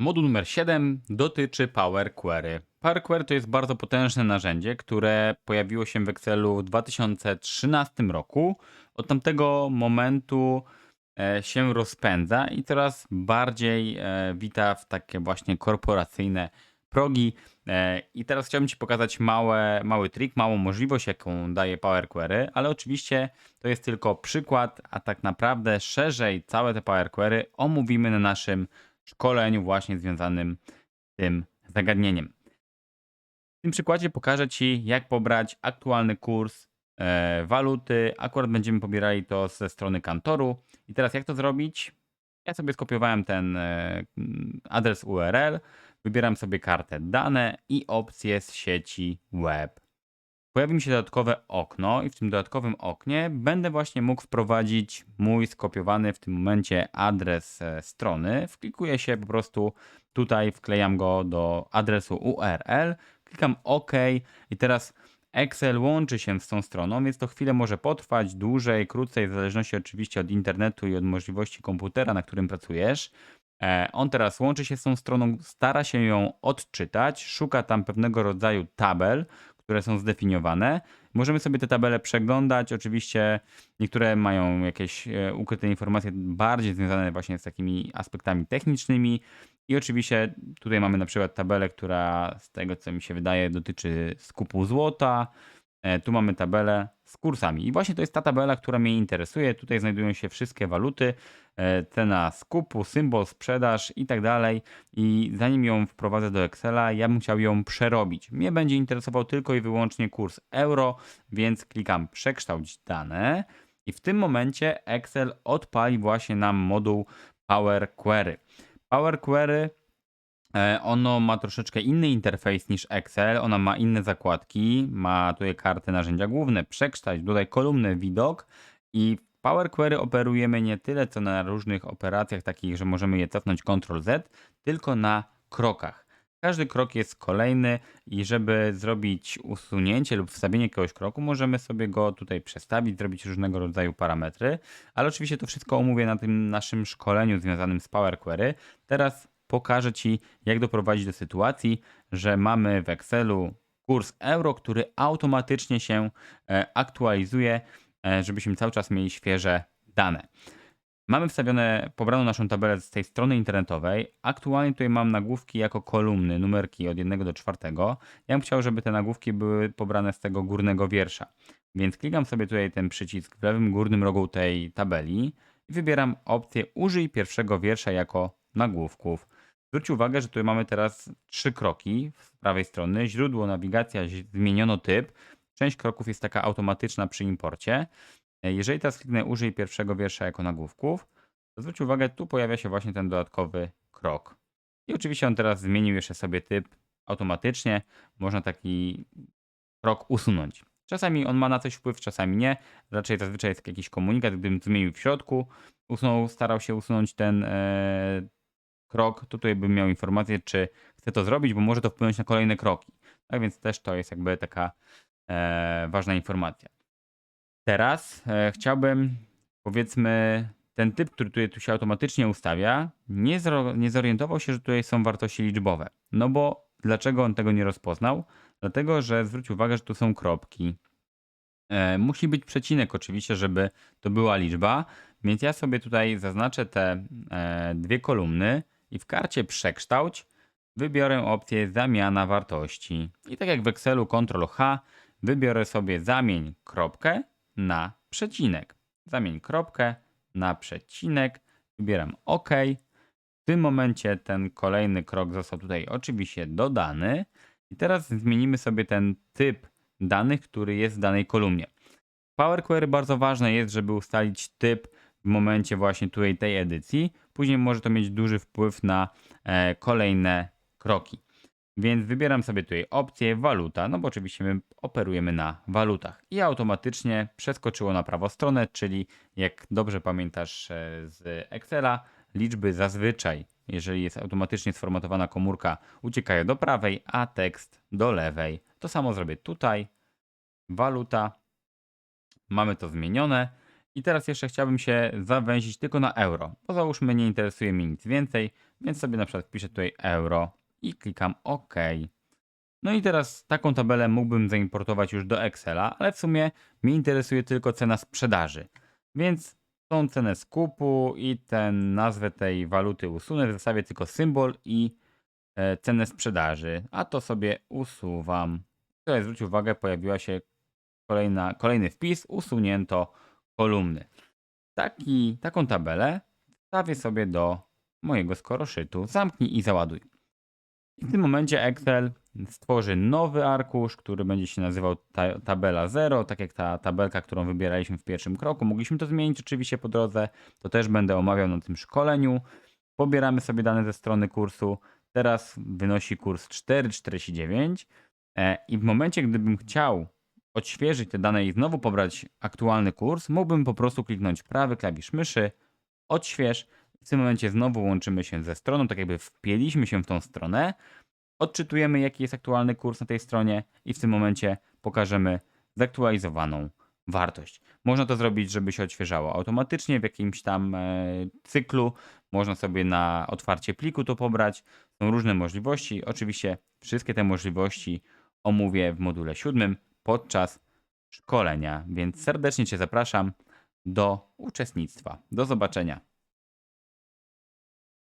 Moduł numer 7 dotyczy Power Query. Power Query to jest bardzo potężne narzędzie, które pojawiło się w Excelu w 2013 roku. Od tamtego momentu e, się rozpędza i coraz bardziej e, wita w takie właśnie korporacyjne progi. E, I teraz chciałbym Ci pokazać małe, mały trik, małą możliwość, jaką daje Power Query, ale oczywiście to jest tylko przykład, a tak naprawdę szerzej całe te Power Query omówimy na naszym szkoleniu właśnie związanym z tym zagadnieniem. W tym przykładzie pokażę Ci, jak pobrać aktualny kurs e, waluty. Akurat będziemy pobierali to ze strony kantoru. I teraz jak to zrobić? Ja sobie skopiowałem ten e, adres URL, wybieram sobie kartę dane i opcję z sieci web. Pojawi mi się dodatkowe okno i w tym dodatkowym oknie będę właśnie mógł wprowadzić mój skopiowany w tym momencie adres e, strony. Wklikuję się po prostu tutaj, wklejam go do adresu URL, klikam OK i teraz Excel łączy się z tą stroną, więc to chwilę może potrwać, dłużej, krócej, w zależności oczywiście od internetu i od możliwości komputera, na którym pracujesz. E, on teraz łączy się z tą stroną, stara się ją odczytać, szuka tam pewnego rodzaju tabel, które są zdefiniowane. Możemy sobie te tabele przeglądać. Oczywiście niektóre mają jakieś e, ukryte informacje bardziej związane właśnie z takimi aspektami technicznymi. I oczywiście tutaj mamy na przykład tabelę, która z tego co mi się wydaje dotyczy skupu złota. E, tu mamy tabelę z kursami. I właśnie to jest ta tabela, która mnie interesuje. Tutaj znajdują się wszystkie waluty, e, cena skupu, symbol, sprzedaż i tak dalej. I zanim ją wprowadzę do Excela, ja bym chciał ją przerobić. Mnie będzie interesował tylko i wyłącznie kurs euro, więc klikam przekształć dane. I w tym momencie Excel odpali właśnie nam moduł Power Query. Power Query ono ma troszeczkę inny interfejs niż Excel, ona ma inne zakładki, ma tutaj kartę narzędzia główne, przekształć, dodaj kolumnę, widok i w Power Query operujemy nie tyle co na różnych operacjach takich, że możemy je cofnąć Ctrl Z, tylko na krokach. Każdy krok jest kolejny i żeby zrobić usunięcie lub wstawienie jakiegoś kroku, możemy sobie go tutaj przestawić, zrobić różnego rodzaju parametry, ale oczywiście to wszystko omówię na tym naszym szkoleniu związanym z Power Query. Teraz pokażę Ci, jak doprowadzić do sytuacji, że mamy w Excelu kurs euro, który automatycznie się e, aktualizuje, e, żebyśmy cały czas mieli świeże dane. Mamy wstawione, pobraną naszą tabelę z tej strony internetowej. Aktualnie tutaj mam nagłówki jako kolumny, numerki od 1 do 4. Ja bym chciał, żeby te nagłówki były pobrane z tego górnego wiersza. Więc klikam sobie tutaj ten przycisk w lewym górnym rogu tej tabeli i wybieram opcję użyj pierwszego wiersza jako nagłówków. Zwróć uwagę, że tutaj mamy teraz trzy kroki z prawej strony. Źródło, nawigacja, zmieniono typ. Część kroków jest taka automatyczna przy imporcie. E, jeżeli teraz kliknę użyj pierwszego wiersza jako nagłówków, to zwróć uwagę, tu pojawia się właśnie ten dodatkowy krok. I oczywiście on teraz zmienił jeszcze sobie typ automatycznie. Można taki krok usunąć. Czasami on ma na coś wpływ, czasami nie. Raczej zazwyczaj jest jakiś komunikat, gdybym zmienił w środku, usunął, starał się usunąć ten, e, krok, tutaj bym miał informację, czy chcę to zrobić, bo może to wpłynąć na kolejne kroki. Tak więc też to jest jakby taka e, ważna informacja. Teraz e, chciałbym, powiedzmy, ten typ, który tutaj tu się automatycznie ustawia, nie, zro, nie zorientował się, że tutaj są wartości liczbowe. No bo dlaczego on tego nie rozpoznał? Dlatego, że zwróć uwagę, że tu są kropki. E, musi być przecinek oczywiście, żeby to była liczba, więc ja sobie tutaj zaznaczę te e, dwie kolumny i w karcie przekształć wybiorę opcję zamiana wartości. I tak jak w Excelu Ctrl H wybiorę sobie zamień kropkę na przecinek. Zamień kropkę na przecinek, wybieram OK. W tym momencie ten kolejny krok został tutaj oczywiście dodany. I teraz zmienimy sobie ten typ danych, który jest w danej kolumnie. W Power Query bardzo ważne jest, żeby ustalić typ w momencie właśnie tutaj tej edycji. Później może to mieć duży wpływ na e, kolejne kroki. Więc wybieram sobie tutaj opcję waluta, no bo oczywiście my operujemy na walutach i automatycznie przeskoczyło na prawą stronę, czyli jak dobrze pamiętasz e, z Excela, liczby zazwyczaj, jeżeli jest automatycznie sformatowana komórka, uciekają do prawej, a tekst do lewej. To samo zrobię tutaj. Waluta. Mamy to zmienione. I teraz jeszcze chciałbym się zawęzić tylko na euro, bo załóżmy nie interesuje mnie nic więcej, więc sobie na przykład wpiszę tutaj euro i klikam OK. No i teraz taką tabelę mógłbym zaimportować już do Excela, ale w sumie mnie interesuje tylko cena sprzedaży. Więc tą cenę skupu i ten nazwę tej waluty usunę, zostawię tylko symbol i e, cenę sprzedaży, a to sobie usuwam. Tutaj zwróć uwagę, pojawiła się kolejna, kolejny wpis, usunięto kolumny. Taki, taką tabelę wstawię sobie do mojego skoroszytu. Zamknij i załaduj. I w tym momencie Excel stworzy nowy arkusz, który będzie się nazywał ta, tabela 0, tak jak ta tabelka, którą wybieraliśmy w pierwszym kroku. Mogliśmy to zmienić oczywiście po drodze, to też będę omawiał na tym szkoleniu. Pobieramy sobie dane ze strony kursu. Teraz wynosi kurs 4,49 e, i w momencie, gdybym chciał odświeżyć te dane i znowu pobrać aktualny kurs, mógłbym po prostu kliknąć prawy klawisz myszy, odśwież. W tym momencie znowu łączymy się ze stroną, tak jakby wpięliśmy się w tą stronę, odczytujemy jaki jest aktualny kurs na tej stronie i w tym momencie pokażemy zaktualizowaną wartość. Można to zrobić, żeby się odświeżało automatycznie w jakimś tam e, cyklu. Można sobie na otwarcie pliku to pobrać. Są różne możliwości. Oczywiście wszystkie te możliwości omówię w module siódmym podczas szkolenia, więc serdecznie Cię zapraszam do uczestnictwa. Do zobaczenia.